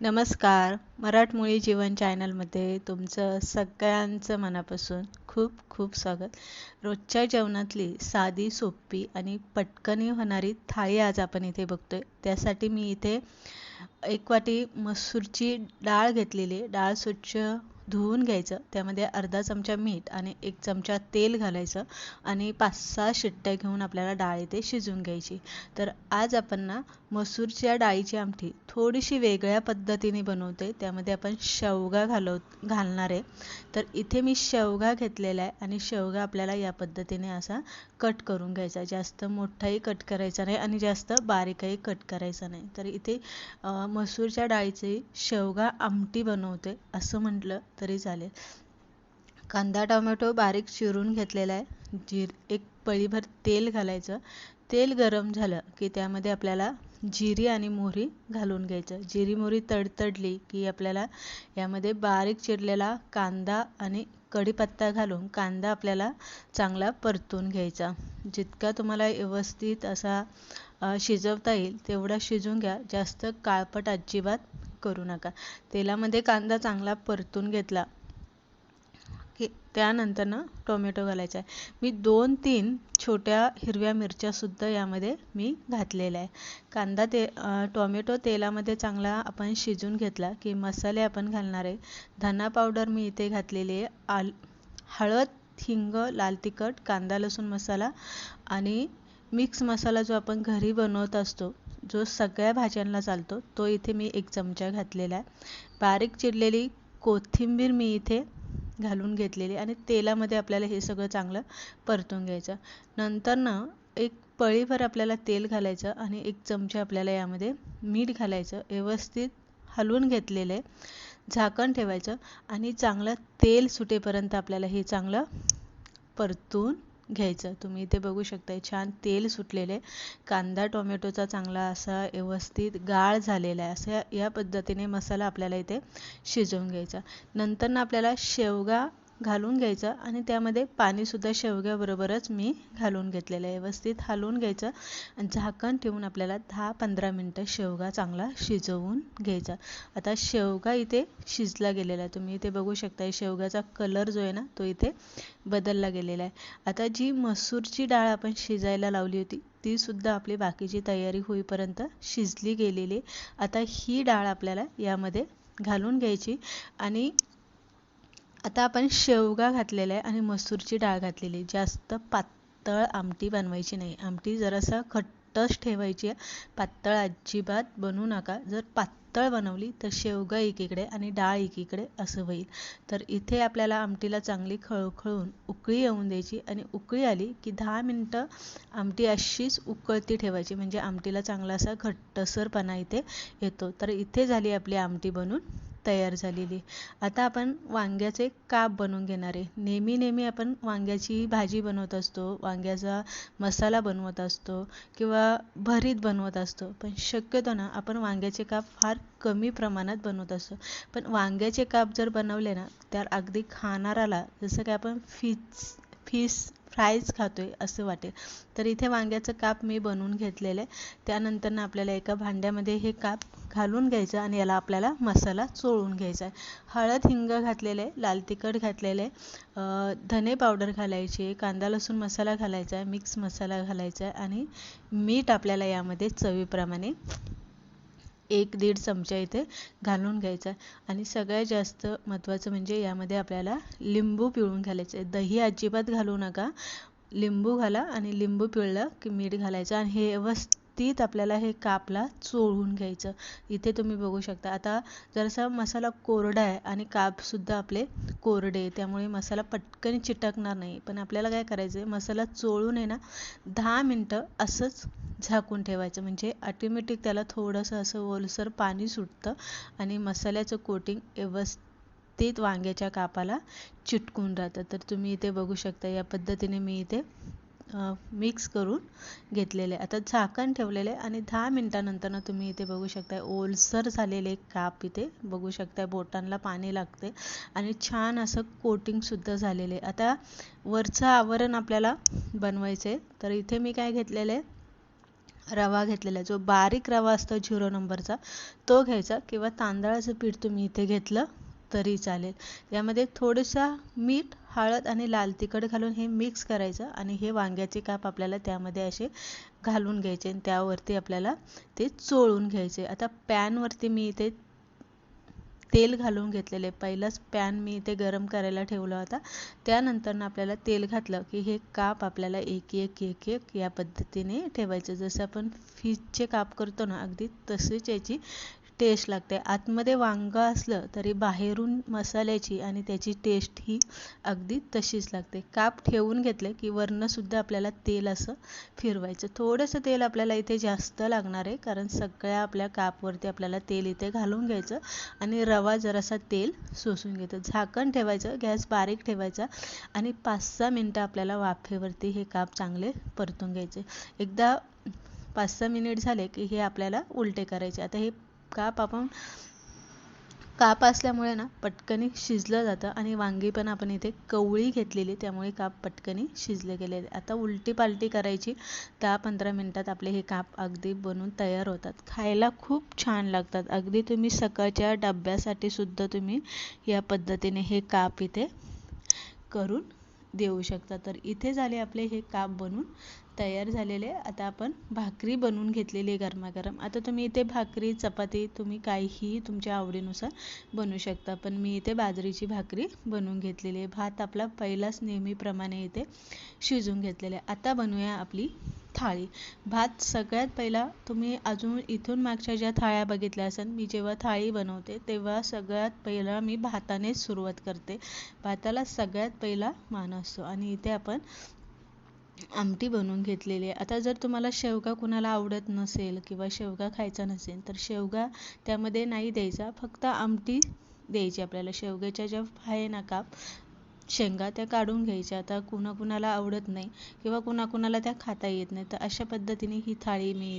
नमस्कार. मराठमोळी जीवन चॅनलमध्ये तुमचं सगळ्यांचं मनापासून खूप खूप स्वागत. रोजच्या जेवणातली साधी सोपी आणि पटकनी होणारी थाळी आज आपण इथे बघतोय. त्यासाठी मी इथे एक वाटी मसूरची डाळ घेतलेली डाळ स्वच्छ धुवून घ्यायचं. त्यामध्ये अर्धा चमचा मीठ आणि एक चमचा तेल घालायचं आणि पाच सहा शिट्ट्या घेऊन आपल्याला डाळ इथे शिजवून घ्यायची. तर आज आपण ना मसूरच्या डाळीची आमटी थोडीशी वेगळ्या पद्धतीने बनवते त्यामध्ये आपण शेवगा घालव घालणार आहे. तर इथे मी शेवगा घेतलेला आहे आणि शेवगा आपल्याला या पद्धतीने असा कट करून घ्यायचा. जास्त मोठाही कट करायचा नाही आणि जास्त बारीकही कट करायचा नाही. तर इथे मसूरच्या डाळीची शेवगा आमटी बनवते असं म्हटलं तरी चालेल. कांदा टोमॅटो बारीक चिरून घेतलेला आहे. जीर एक पळीभर तेल घालायचं. तेल गरम झालं की त्यामध्ये आपल्याला जिरी आणि मोहरी घालून घ्यायचं. जिरी मोहरी तडतडली की आपल्याला यामध्ये बारीक चिरलेला कांदा आणि कढीपत्ता घालून कांदा आपल्याला चांगला परतून घ्यायचा. जितका तुम्हाला व्यवस्थित असा शिजवता येईल तेवढा शिजून घ्या. जास्त काळपट अजिबात करू नका. तेलामध्ये कांदा चांगला परतून घेतला की त्यानंतर ना टोमॅटो घालायचा आहे. मी दोन तीन छोट्या हिरव्या मिरच्यासुद्धा यामध्ये मी घातलेल्या आहे. कांदा ते टोमॅटो तेलामध्ये चांगला आपण शिजून घेतला की मसाले आपण घालणार आहे. धना पावडर मी इथे घातलेली आहे. आल हळद हिंग लाल तिखट कांदा लसूण मसाला आणि मिक्स मसाला जो आपण घरी बनवत असतो जो सगळ्या भाज्यांना चालतो तो इथे मी एक चमचा घातलेला आहे. बारीक चिरलेली कोथिंबीर मी इथे घालून घेतलेली आणि तेलामध्ये आपल्याला हे सगळं चांगलं परतून घ्यायचं. नंतर ना एक पळीभर आपल्याला तेल घालायचं आणि एक चमचा आपल्याला यामध्ये मीठ घालायचं. व्यवस्थित हलवून घेतलेलं आहे. झाकण ठेवायचं आणि चांगलं तेल सुटेपर्यंत आपल्याला हे चांगलं परतून घ्यायचं. तुम्ही इथे बघू शकता छान तेल सुटलेले. कांदा टोमॅटोचा चांगला असा व्यवस्थित गाळ झालेला आहे. असं या पद्धतीने मसाला आपल्याला इथे शिजवून घ्यायचा. नंतर ना आपल्याला शेवगा घालून घ्यायचा आणि त्यामध्ये पाणीसुद्धा शेवग्याबरोबरच मी घालून घेतलेलं आहे. व्यवस्थित हलवून घ्यायचं आणि झाकण ठेवून आपल्याला दहा पंधरा मिनटं शेवगा चांगला शिजवून घ्यायचा. आता शेवगा इथे शिजला गेलेला आहे. तुम्ही इथे बघू शकता शेवगाचा कलर जो आहे ना तो इथे बदलला गेलेला आहे. आता जी मसूरची डाळ आपण शिजायला लावली होती ती सुद्धा आपली बाकीची तयारी होईपर्यंत शिजली गेलेली आता ही डाळ आपल्याला यामध्ये घालून घ्यायची आणि आता आपण शेवगा घातलेला आहे आणि मसूरची डाळ घातलेली जास्त पातळ आमटी बनवायची नाही. आमटी जरासा खट्टच ठेवायची आहे. पातळ अजिबात बनवू नका. जर पातळ बनवली तर शेवगा एकीकडे आणि डाळ एकीकडे असं होईल. तर इथे आपल्याला आमटीला चांगली खळखळून उकळी येऊन द्यायची आणि उकळी आली की दहा मिनटं आमटी अशीच उकळती ठेवायची. म्हणजे आमटीला चांगला असा घट्टसरपणा इथे येतो. तर इथे झाली आपली आमटी बनून. तयार झालेली आता आपण वांग्याचे काप बनवून घेणार आहे. नेहमी नेहमी आपण वांग्याची भाजी बनवत असतो वांग्याचा मसाला बनवत असतो किंवा भरीत बनवत असतो. पण शक्यतो ना आपण वांग्याचे काप फार कमी प्रमाणात बनवत असतो. पण वांग्याचे काप जर बनवले ना तर अगदी खाणाराला जसं की आपण फिस फिस फ्रायच खातोय असं वाटेल. तर इथे वांग्याचं काप मी बनवून घेतलेलं आहे. त्यानंतर आपल्याला एका भांड्यामध्ये हे काप घालून घ्यायचं आणि याला आपल्याला मसाला चोळून घ्यायचा आहे. हळद हिंग घातलेले लाल तिखट घातलेले धने पावडर घालायचे कांदा लसूण मसाला घालायचा आहे मिक्स मसाला घालायचा आहे आणि मीठ आपल्याला यामध्ये चवीप्रमाणे एक दीड चमचा इथे घालून घ्यायचा. आणि सगळ्यात जास्त महत्त्वाचं म्हणजे यामध्ये आपल्याला लिंबू पिळून घालायचं आहे. दही अजिबात घालू नका. लिंबू घाला आणि लिंबू पिळलं की मीठ घालायचं आणि हे व्यवस्थित आपल्याला हे कापला चोळून घ्यायचं. इथे तुम्ही बघू शकता. आता जरासा मसाला कोरडा आहे आणि कापसुद्धा आपले कोरडे त्यामुळे मसाला पटकन चिटकणार नाही. पण आपल्याला काय करायचं आहे मसाला चोळून आहे ना दहा मिनटं असंच झाकून ठेवायचं. म्हणजे ऑटोमॅटिक त्याला थोडंसं असं ओलसर पाणी सुटतं आणि मसाल्याचं कोटिंग व्यवस्थित वांग्याच्या कापाला चिटकून राहतं. तर तुम्ही इथे बघू शकता या पद्धतीने मी इथे मिक्स करून घेतलेले. आता झाकण ठेवलेले आणि दहा मिनटानंतर तुम्ही इथे बघू शकता ओलसर झालेले काप इथे बघू शकता बोटांना पाणी लागते आणि छान असं कोटिंगसुद्धा झालेले. आता वरचं आवरण आपल्याला बनवायचं आहे तर इथे मी काय घेतलेलं आहे रवा घेतलेला. जो बारीक रवा असतो झिरो नंबरचा तो घ्यायचा किंवा तांदळाचं पीठ तुम्ही इथे घेतलं तरी चालेल. यामध्ये थोडंसं मीठ हळद आणि लाल तिखट घालून हे मिक्स करायचं आणि हे वांग्याचे काप आपल्याला त्यामध्ये असे घालून घ्यायचे आणि त्यावरती आपल्याला ते चोळून घ्यायचे. आता पॅनवरती मी इथे तेल घालून घेतलेले पहिलाच पॅन मी इथे गरम करायला ठेवला होता. त्यानंतर आपल्याला तेल घातलं की हे काप आपल्याला एक एक एक एक या पद्धतीने ठेवायचं. जसं आपण फिशचे काप करतो ना अगदी तसेच याची टेस्ट लागते. आतमध्ये वांगं असलं तरी बाहेरून मसाल्याची आणि त्याची टेस्ट ही अगदी तशीच लागते. काप ठेवून घेतले की वरनंसुद्धा आपल्याला तेल असं फिरवायचं. थोडंसं तेल आपल्याला इथे जास्त लागणार आहे कारण सगळ्या आपल्या कापवरती आपल्याला तेल इथे घालून घ्यायचं आणि रवा जरासा तेल सोसून घ्यायचं झाकण ठेवायचं गॅस बारीक ठेवायचा आणि पाच सहा मिनटं आपल्याला वाफेवरती हे काप चांगले परतून घ्यायचे. एकदा पाच सहा मिनिट झाले की हे आपल्याला उलटे करायचे. आता हे काप आपण काप असल्यामुळे ना पटकनी शिजलं जातं आणि वांगी पण आपण इथे कवळी घेतलेली त्यामुळे काप पटकनी शिजले गेले. आता उलटी पालटी करायची दहा पंधरा मिनटात आपले हे काप अगदी बनून तयार होतात. खायला खूप छान लागतात. अगदी तुम्ही सकाळच्या डब्यासाठी सुद्धा तुम्ही या पद्धतीने हे काप इथे करून देऊ शकता. तर इथे झाले आपले हे काप बनून. तयार झालेले आता आपण भाकरी बनवून घेतलेली आहे गरमागरम. आता तुम्ही इथे भाकरी चपाती तुम्ही काहीही तुमच्या आवडीनुसार बनवू शकता. पण मी इथे बाजरीची भाकरी बनवून घेतलेली आहे. भात आपला पहिलाच नेहमीप्रमाणे इथे शिजून घेतलेला आहे. आता बनवूया आपली थाळी. भात सगळ्यात पहिला तुम्ही अजून इथून मागच्या ज्या थाळ्या बघितल्या असेल मी जेव्हा थाळी बनवते तेव्हा सगळ्यात पहिला मी भातानेच सुरुवात करते. भाताला सगळ्यात पहिला मान असतो. आणि इथे आपण आमटी बनवून घेतलेली आहे. आता जर तुम्हाला शेवगा कुणाला आवडत नसेल किंवा शेवगा खायचा नसेल तर शेवगा त्यामध्ये नाही द्यायचा. फक्त आमटी द्यायची आपल्याला. शेवग्याच्या ज्या आहे ना काप शेंगा त्या काढून घ्यायच्या. आता कुणाकुणाला आवडत नाही किंवा कुणाकुणाला त्या खाता येत नाही तर अशा पद्धतीने ही थाळी मी